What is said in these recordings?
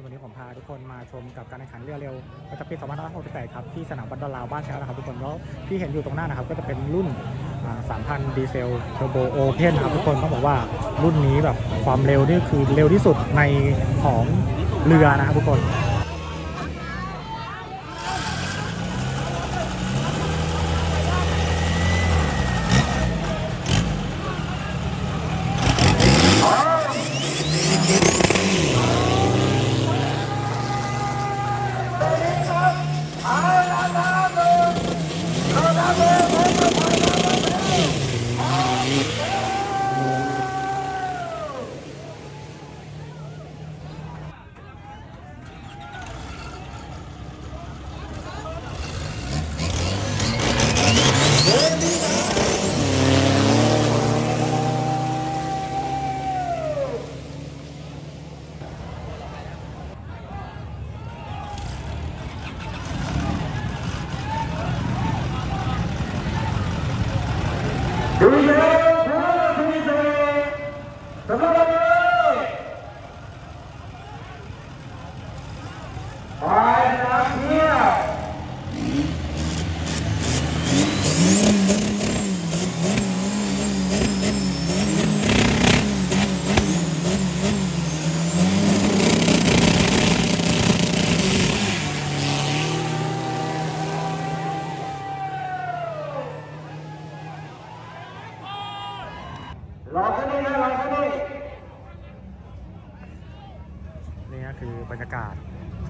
นี้ผมพาทุกคนมาชมกับการแข่งขันเรือเร็วประจำปี2568ครับที่สนามบันดาลาวบ้านแช้นะครับทุกคนแล้วที่เห็นอยู่ตรงหน้านะครับก็จะเป็นรุ่นอ่า3,000 ดีเซลเทอร์โบโอเพนครับทุกคนต้องบอกว่ารุ่นนี้แบบความเร็วนี่คือเร็วที่สุดในของเรือนะครับทุกคน Five, nine, นี่นี้นี่คือบรรยากาศ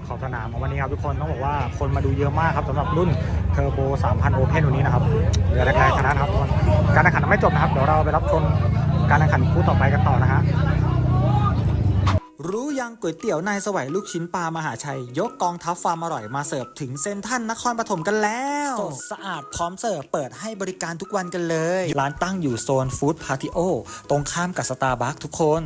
ขอบสนามของวันนี้ครับทุกคนต้องบอกว่าคนมาดูเยอะมากครับสำหรับรุ่นเทอร์โบ 3,000 โอเพนวันนี้นะครับเดือแรกๆชนะครับทุกคนการแข่งขันยังไม่จบนะครับ เดี๋ยวเราไปรับชมการแข่งขันคู่ต่อไปกันต่อนะฮะ รู้ยังก๋วยเตี๋ยวนายสวัยลูกชิ้นปลามหาชัย ยกกองทัพความอร่อยมาเสิร์ฟถึงเซนทรันนครปฐมกันแล้วสดสะอาดพร้อมเสิร์ฟเปิดให้บริการทุกวันกันเลย ร้านตั้งอยู่โซนฟู้ดพาร์ติโอตรงข้ามกับสตาร์บัคทุกคน